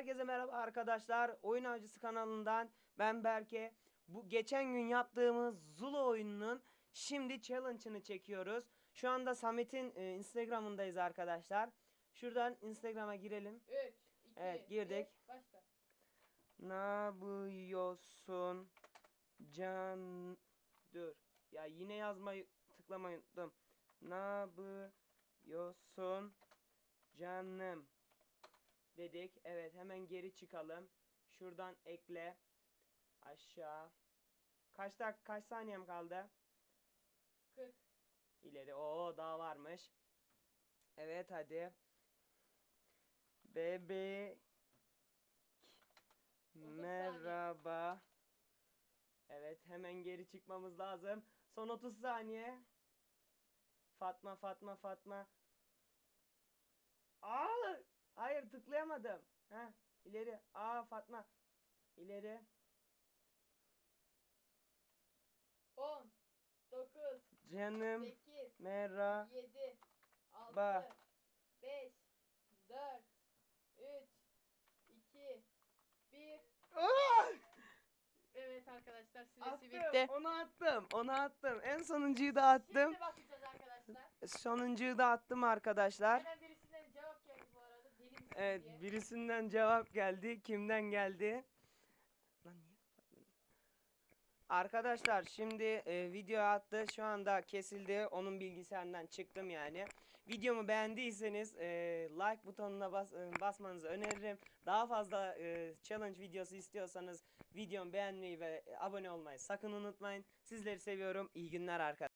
Herkese merhaba arkadaşlar. Oyun Avcısı kanalından ben Berke. Bu geçen gün yaptığımız Zulu oyununun şimdi challenge'ını çekiyoruz. Şu anda Samet'in e, Instagram'ındayız arkadaşlar. Şuradan Instagram'a girelim. 3, 2, Evet, girdik. başla. Ne yapıyorsun? Can dur. Ya yine yazmayı tıklamayı unuttum. Ne yapıyorsun? Canım. Dedik. Evet hemen geri çıkalım. Şuradan ekle. Aşağı. Kaç dak kaç saniyem kaldı? 40. İleri. Oo daha varmış. Evet hadi. Bebek. Merhaba. Evet hemen geri çıkmamız lazım. Son 30 saniye. Fatma Fatma Fatma. Aa! Hayır tıklayamadım. Ha ileri. Aa Fatma. İleri. 10, 9, Canım 8, merhaba. 7, 6, Ba. 5, 4, 3, 2, 1. Evet arkadaşlar süresi Attım. bitti. Onu attım. Onu attım. En sonuncuyu da attım. Şimdi bakacağız arkadaşlar. Sonuncuyu da attım arkadaşlar. Hemen birisinden cevap geldi bu arada. Deli misin Evet birisinden cevap geldi. Kimden geldi? Arkadaşlar şimdi e, video attı. Şu anda kesildi. Onun bilgisayarından çıktım yani. Videomu beğendiyseniz e, like butonuna bas, e, basmanızı öneririm. Daha fazla e, challenge videosu istiyorsanız videomu beğenmeyi ve abone olmayı sakın unutmayın. Sizleri seviyorum. İyi günler arkadaşlar.